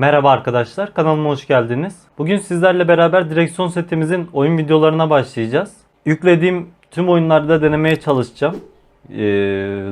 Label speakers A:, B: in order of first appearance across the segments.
A: Merhaba arkadaşlar, kanalıma hoş geldiniz. Bugün sizlerle beraber direksiyon setimizin oyun videolarına başlayacağız. Yüklediğim tüm oyunlarda denemeye çalışacağım. Ee,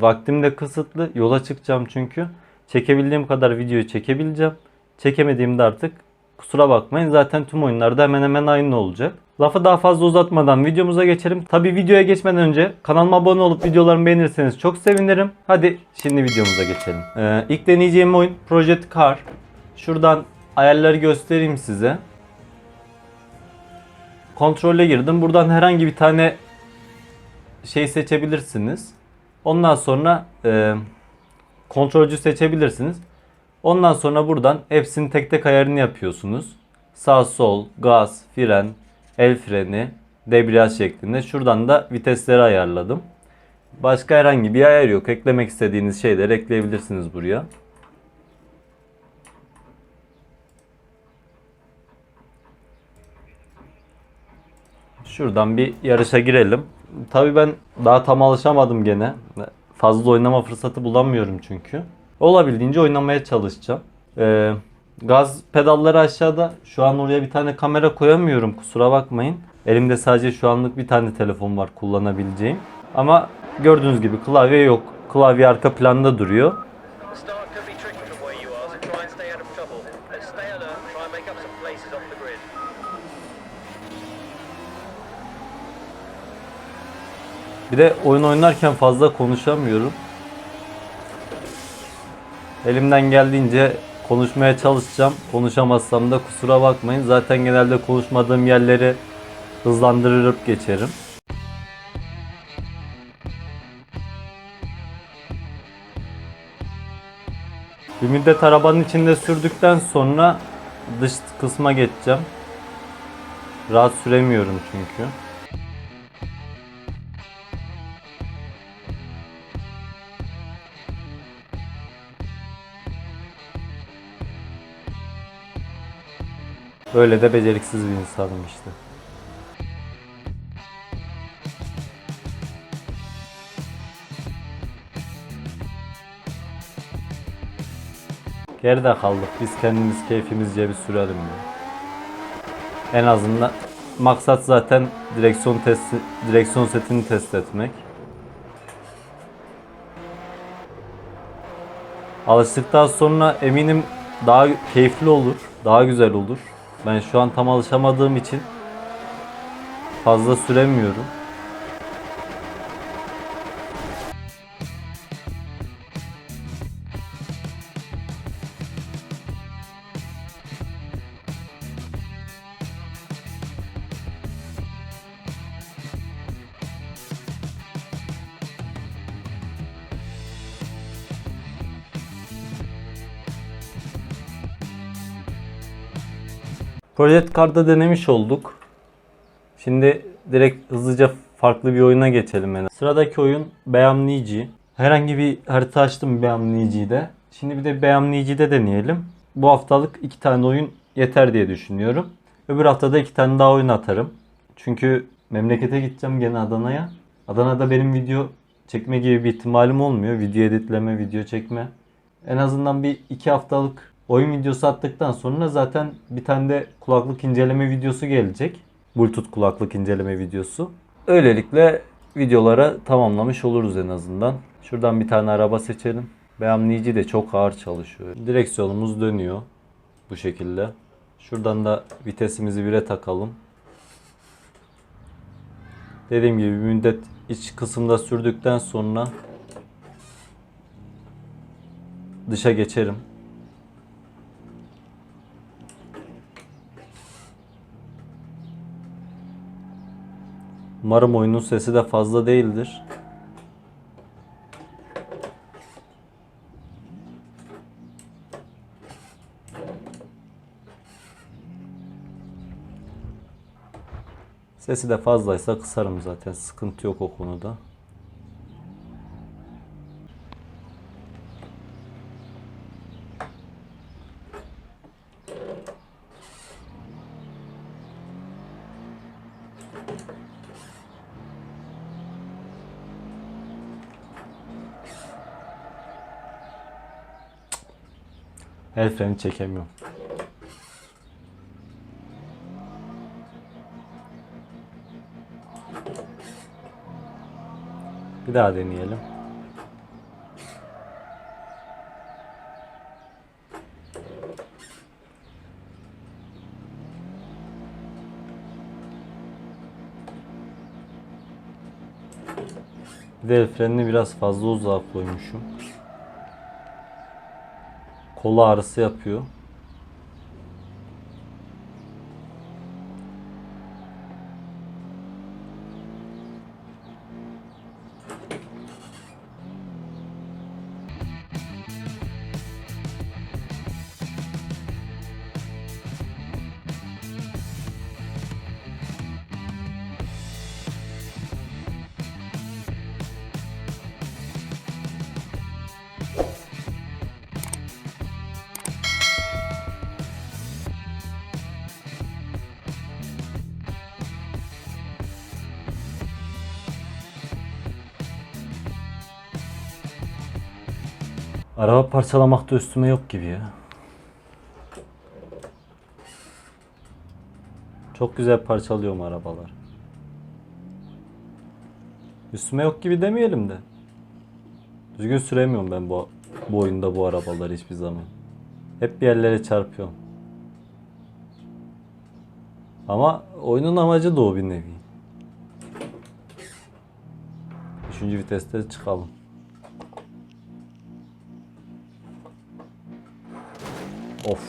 A: vaktim de kısıtlı, yola çıkacağım çünkü. Çekebildiğim kadar videoyu çekebileceğim. Çekemediğimde artık kusura bakmayın. Zaten tüm oyunlarda hemen hemen aynı olacak. Lafı daha fazla uzatmadan videomuza geçelim. Tabi videoya geçmeden önce kanalıma abone olup videolarımı beğenirseniz çok sevinirim. Hadi şimdi videomuza geçelim. Ee, ilk deneyeceğim oyun Project Car. Şuradan ayarları göstereyim size. Kontrole girdim. Buradan herhangi bir tane şey seçebilirsiniz. Ondan sonra e, kontrolcü seçebilirsiniz. Ondan sonra buradan hepsini tek tek ayarını yapıyorsunuz. Sağ sol, gaz, fren, el freni, debriyaj şeklinde. Şuradan da vitesleri ayarladım. Başka herhangi bir ayar yok. Eklemek istediğiniz şeyleri ekleyebilirsiniz buraya. Şuradan bir yarışa girelim. Tabii ben daha tam alışamadım gene. Fazla oynama fırsatı bulamıyorum çünkü. Olabildiğince oynamaya çalışacağım. Ee, gaz pedalları aşağıda. Şu an oraya bir tane kamera koyamıyorum kusura bakmayın. Elimde sadece şu anlık bir tane telefon var kullanabileceğim. Ama gördüğünüz gibi klavye yok. Klavye arka planda duruyor. Bir de oyun oynarken fazla konuşamıyorum. Elimden geldiğince konuşmaya çalışacağım. Konuşamazsam da kusura bakmayın. Zaten genelde konuşmadığım yerleri hızlandırıp geçerim. Bir müddet arabanın içinde sürdükten sonra dış kısma geçeceğim. Rahat süremiyorum çünkü. Böyle de beceriksiz bir insanım işte. Geride kaldık. Biz kendimiz keyfimizce bir sürelim ya. En azından maksat zaten direksiyon testi, direksiyon setini test etmek. Alıştıktan sonra eminim daha keyifli olur, daha güzel olur. Ben şu an tam alışamadığım için fazla süremiyorum. Project Card'da denemiş olduk. Şimdi direkt hızlıca farklı bir oyuna geçelim. Yani. Sıradaki oyun Beamnici. Herhangi bir harita açtım Beamnici'de. Şimdi bir de Beamnici'de deneyelim. Bu haftalık iki tane oyun yeter diye düşünüyorum. Öbür haftada iki tane daha oyun atarım. Çünkü memlekete gideceğim gene Adana'ya. Adana'da benim video çekme gibi bir ihtimalim olmuyor. Video editleme, video çekme. En azından bir iki haftalık oyun videosu attıktan sonra zaten bir tane de kulaklık inceleme videosu gelecek. Bluetooth kulaklık inceleme videosu. Öylelikle videolara tamamlamış oluruz en azından. Şuradan bir tane araba seçelim. Beğenleyici de çok ağır çalışıyor. Direksiyonumuz dönüyor. Bu şekilde. Şuradan da vitesimizi 1'e takalım. Dediğim gibi bir müddet iç kısımda sürdükten sonra dışa geçerim. Umarım oyunun sesi de fazla değildir. Sesi de fazlaysa kısarım zaten. Sıkıntı yok o konuda. El freni çekemiyorum. Bir daha deneyelim. Bir de el frenini biraz fazla uzağa koymuşum. Kolu ağrısı yapıyor. Araba parçalamakta üstüme yok gibi ya. Çok güzel parçalıyorum arabalar. Üstüme yok gibi demeyelim de. Düzgün süremiyorum ben bu, bu oyunda bu arabaları hiçbir zaman. Hep bir yerlere çarpıyorum. Ama oyunun amacı da o bir nevi. Üçüncü viteste çıkalım. Of.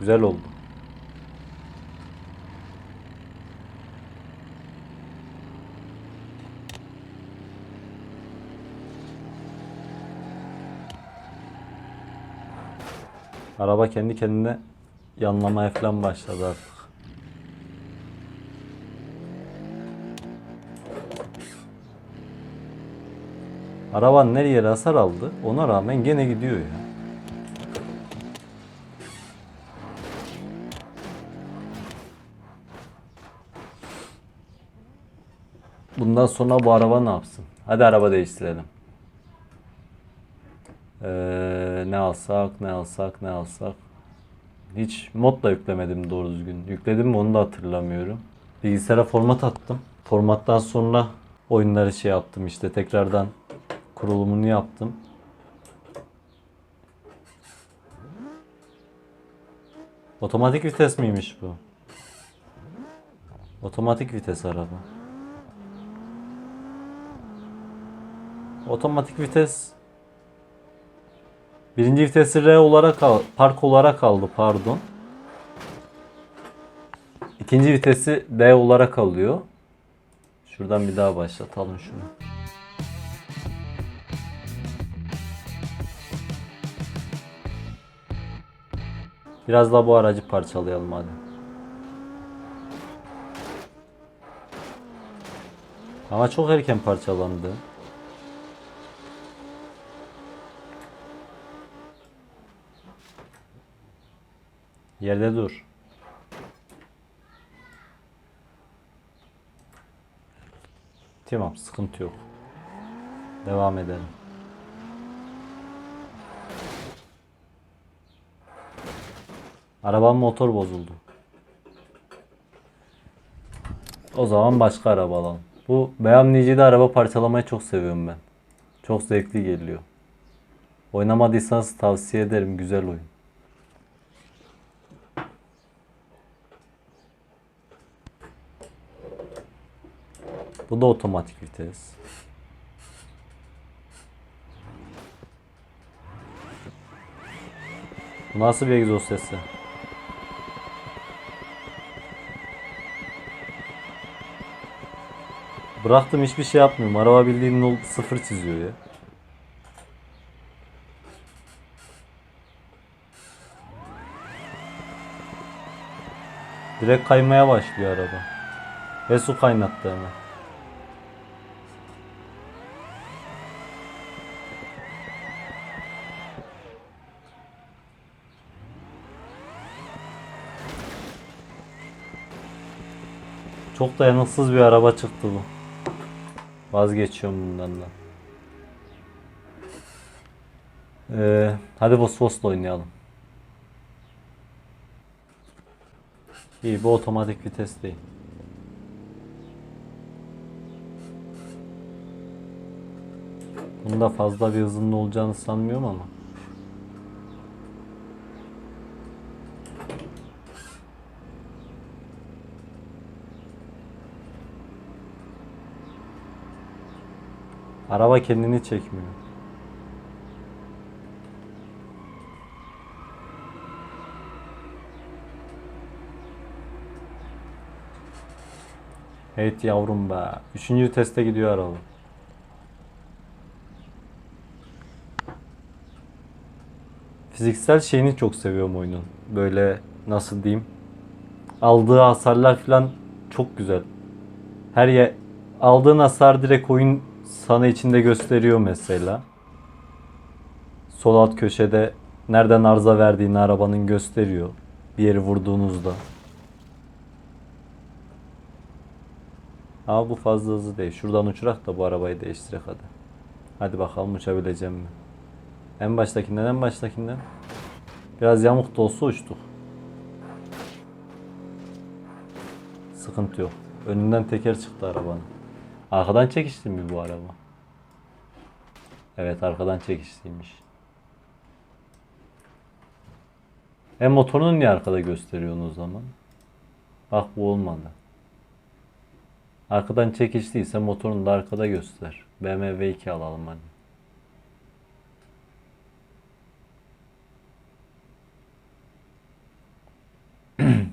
A: Güzel oldu. Araba kendi kendine yanlamaya falan başladı artık. Araban nereye hasar aldı ona rağmen gene gidiyor ya. Bundan sonra bu araba ne yapsın? Hadi araba değiştirelim. Ee, ne alsak, ne alsak, ne alsak. Hiç mod da yüklemedim doğru düzgün. Yükledim mi onu da hatırlamıyorum. Bilgisayara format attım. Formattan sonra oyunları şey yaptım işte tekrardan kurulumunu yaptım. Otomatik vites miymiş bu? Otomatik vites araba. Otomatik vites Birinci vitesi R olarak al, park olarak aldı pardon. İkinci vitesi D olarak alıyor. Şuradan bir daha başlatalım şunu. Biraz daha bu aracı parçalayalım hadi. Ama çok erken parçalandı. Yerde dur. Tamam sıkıntı yok. Devam edelim. Arabanın motor bozuldu. O zaman başka araba alalım. Bu BMW'de araba parçalamayı çok seviyorum ben. Çok zevkli geliyor. Oynamadıysanız tavsiye ederim. Güzel oyun. Bu da otomatik vites. Nasıl bir egzoz sesi? Bıraktım hiçbir şey yapmıyorum. Araba bildiğin sıfır çiziyor ya. Direkt kaymaya başlıyor araba. Ve su kaynattı hemen. Çok dayanıksız bir araba çıktı bu. Vazgeçiyorum bundan da. Ee, hadi Vosvos'la oynayalım. İyi bu otomatik vites değil. Bunda fazla bir hızının olacağını sanmıyorum ama. Araba kendini çekmiyor. Evet yavrum be. Üçüncü teste gidiyor araba. Fiziksel şeyini çok seviyorum oyunun. Böyle nasıl diyeyim? Aldığı hasarlar falan çok güzel. Her ye aldığın hasar direkt oyun sana içinde gösteriyor mesela. Sol alt köşede nereden arıza verdiğini arabanın gösteriyor. Bir yeri vurduğunuzda. Ama bu fazla hızlı değil. Şuradan uçurak da bu arabayı değiştirek hadi. Hadi bakalım uçabileceğim mi? En baştakinden en baştakinden. Biraz yamuk da olsa uçtuk. Sıkıntı yok. Önünden teker çıktı arabanın. Arkadan çekişti mi bu araba? Evet arkadan çekişliymiş. E motorunu niye arkada gösteriyorsun o zaman? Bak bu olmadı. Arkadan çekişliyse motorunu da arkada göster. BMW 2 alalım hadi.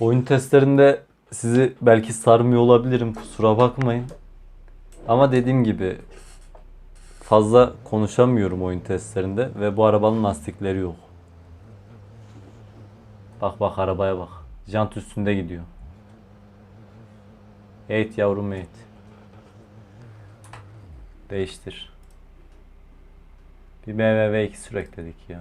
A: Oyun testlerinde sizi belki sarmıyor olabilirim kusura bakmayın. Ama dediğim gibi fazla konuşamıyorum oyun testlerinde ve bu arabanın lastikleri yok. Bak bak arabaya bak. Jant üstünde gidiyor. Eğit yavrum eğit. Değiştir. Bir BMW 2 sürek dedik ya.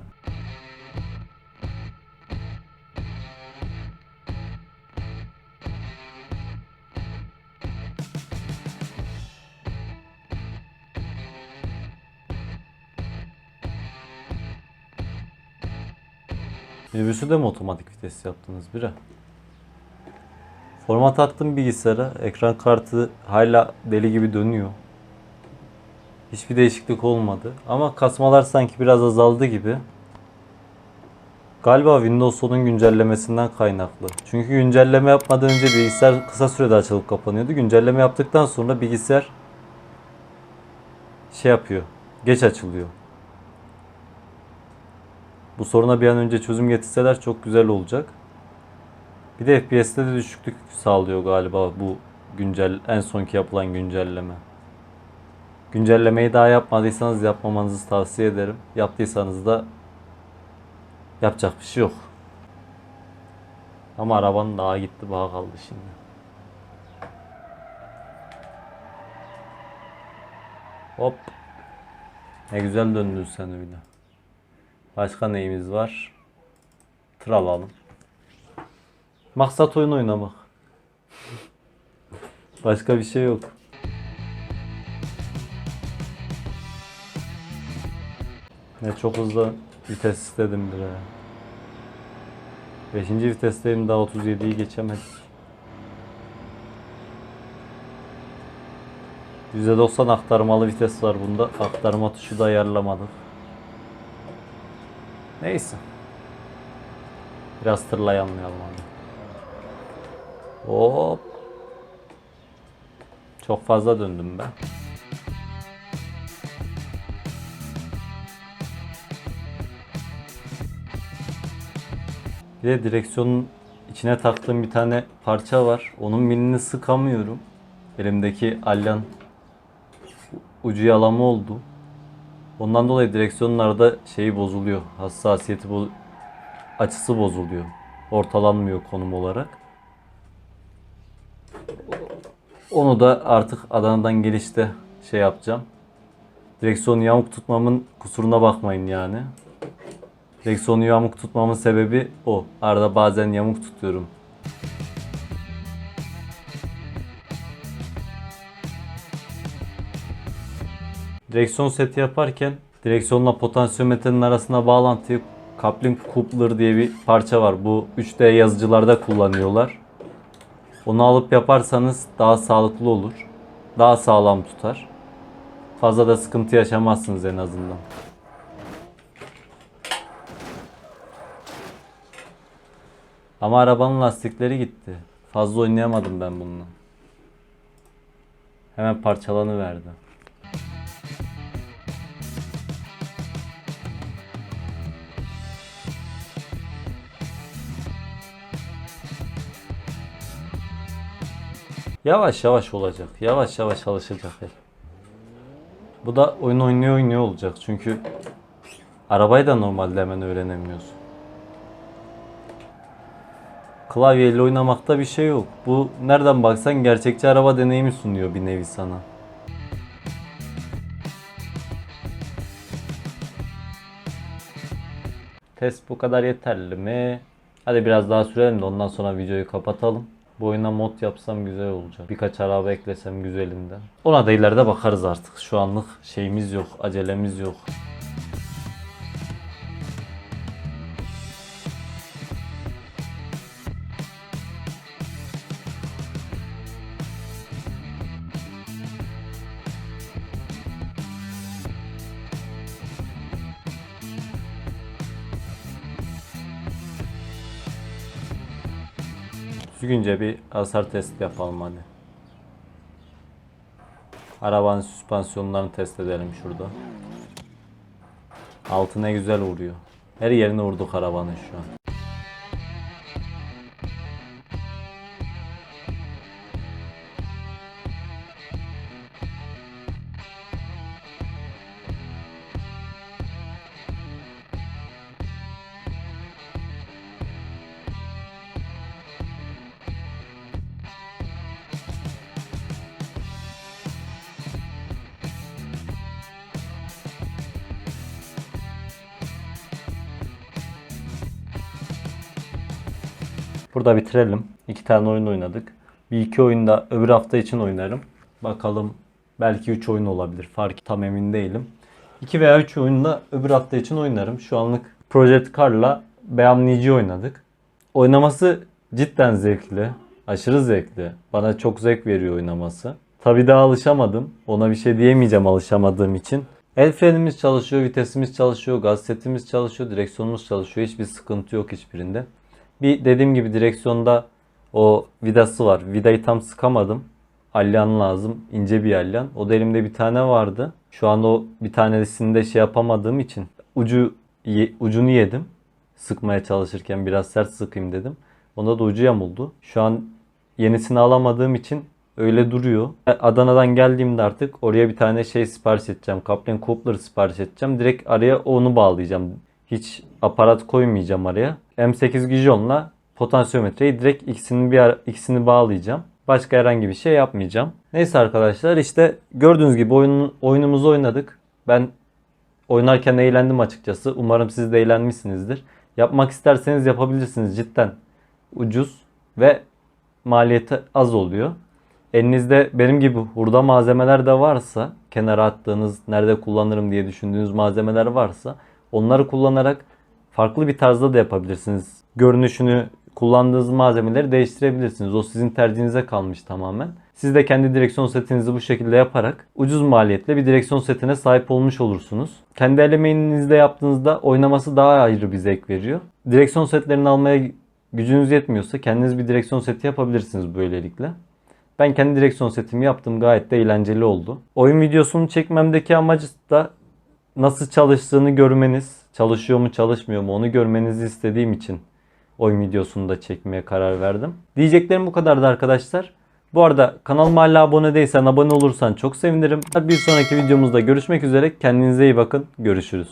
A: Minibüsü de mi otomatik vites yaptınız bire? Format attım bilgisayara. Ekran kartı hala deli gibi dönüyor. Hiçbir değişiklik olmadı. Ama kasmalar sanki biraz azaldı gibi. Galiba Windows 10'un güncellemesinden kaynaklı. Çünkü güncelleme yapmadan önce bilgisayar kısa sürede açılıp kapanıyordu. Güncelleme yaptıktan sonra bilgisayar şey yapıyor. Geç açılıyor. Bu soruna bir an önce çözüm getirseler çok güzel olacak. Bir de FPS'te de düşüklük sağlıyor galiba bu güncel en sonki yapılan güncelleme. Güncellemeyi daha yapmadıysanız yapmamanızı tavsiye ederim. Yaptıysanız da yapacak bir şey yok. Ama arabanın daha gitti bağa kaldı şimdi. Hop. Ne güzel döndün sen öyle. Başka neyimiz var? Tır alalım. Maksat oyun oynamak. Başka bir şey yok. Ne çok hızlı vites istedim bire. Beşinci vitesteyim daha 37'yi geçemedik. %90 aktarmalı vites var bunda. Aktarma tuşu da ayarlamadık. Neyse. Biraz tırlayamayalım abi. Hop. Çok fazla döndüm ben. Bir de direksiyonun içine taktığım bir tane parça var. Onun milini sıkamıyorum. Elimdeki alyan ucu yalama oldu. Ondan dolayı direksiyonlarda şeyi bozuluyor. Hassasiyeti bo açısı bozuluyor. Ortalanmıyor konum olarak. Onu da artık Adana'dan gelişte şey yapacağım. Direksiyonu yamuk tutmamın kusuruna bakmayın yani. Direksiyonu yamuk tutmamın sebebi o. Arada bazen yamuk tutuyorum. Direksiyon seti yaparken direksiyonla potansiyometrenin arasına bağlantıyı coupling coupler diye bir parça var. Bu 3D yazıcılarda kullanıyorlar. Onu alıp yaparsanız daha sağlıklı olur. Daha sağlam tutar. Fazla da sıkıntı yaşamazsınız en azından. Ama arabanın lastikleri gitti. Fazla oynayamadım ben bununla. Hemen parçalanıverdi. Yavaş yavaş olacak. Yavaş yavaş alışacak el. Bu da oyun oynuyor oynuyor olacak. Çünkü arabayı da normalde hemen öğrenemiyorsun. Klavyeyle oynamakta bir şey yok. Bu nereden baksan gerçekçi araba deneyimi sunuyor bir nevi sana. Test bu kadar yeterli mi? Hadi biraz daha sürelim de ondan sonra videoyu kapatalım. Bu mod yapsam güzel olacak. Birkaç araba eklesem güzelinden. Ona da ileride bakarız artık. Şu anlık şeyimiz yok, acelemiz yok. Düzgünce bir hasar testi yapalım hadi. Arabanın süspansiyonlarını test edelim şurada. Altı ne güzel vuruyor. Her yerine vurduk arabanın şu an. Burada bitirelim. İki tane oyun oynadık. Bir iki oyunda öbür hafta için oynarım. Bakalım belki 3 oyun olabilir. Fark tam emin değilim. 2 veya 3 oyunda öbür hafta için oynarım. Şu anlık Project Car'la Beamnici oynadık. Oynaması cidden zevkli. Aşırı zevkli. Bana çok zevk veriyor oynaması. Tabi daha alışamadım. Ona bir şey diyemeyeceğim alışamadığım için. El frenimiz çalışıyor, vitesimiz çalışıyor, gaz setimiz çalışıyor, direksiyonumuz çalışıyor. Hiçbir sıkıntı yok hiçbirinde. Bir dediğim gibi direksiyonda o vidası var. Vidayı tam sıkamadım. Alyan lazım. ince bir alyan. O da elimde bir tane vardı. Şu anda o bir tanesini de şey yapamadığım için ucu ucunu yedim. Sıkmaya çalışırken biraz sert sıkayım dedim. Onda da ucu yamuldu. Şu an yenisini alamadığım için öyle duruyor. Adana'dan geldiğimde artık oraya bir tane şey sipariş edeceğim. Kaplan Coupler sipariş edeceğim. Direkt araya onu bağlayacağım. Hiç aparat koymayacağım araya. M8 Gijon'la potansiyometreyi direkt ikisini bir ara- ikisini bağlayacağım. Başka herhangi bir şey yapmayacağım. Neyse arkadaşlar işte gördüğünüz gibi oyun, oyunumuzu oynadık. Ben oynarken eğlendim açıkçası. Umarım siz de eğlenmişsinizdir. Yapmak isterseniz yapabilirsiniz cidden. Ucuz ve maliyeti az oluyor. Elinizde benim gibi hurda malzemeler de varsa, kenara attığınız, nerede kullanırım diye düşündüğünüz malzemeler varsa onları kullanarak farklı bir tarzda da yapabilirsiniz. Görünüşünü, kullandığınız malzemeleri değiştirebilirsiniz. O sizin tercihinize kalmış tamamen. Siz de kendi direksiyon setinizi bu şekilde yaparak ucuz maliyetle bir direksiyon setine sahip olmuş olursunuz. Kendi el yaptığınızda oynaması daha ayrı bir zevk veriyor. Direksiyon setlerini almaya gücünüz yetmiyorsa kendiniz bir direksiyon seti yapabilirsiniz böylelikle. Ben kendi direksiyon setimi yaptım. Gayet de eğlenceli oldu. Oyun videosunu çekmemdeki amaç da nasıl çalıştığını görmeniz, çalışıyor mu çalışmıyor mu onu görmenizi istediğim için oyun videosunu da çekmeye karar verdim. Diyeceklerim bu kadardı arkadaşlar. Bu arada kanalıma hala abone değilsen abone olursan çok sevinirim. Bir sonraki videomuzda görüşmek üzere. Kendinize iyi bakın. Görüşürüz.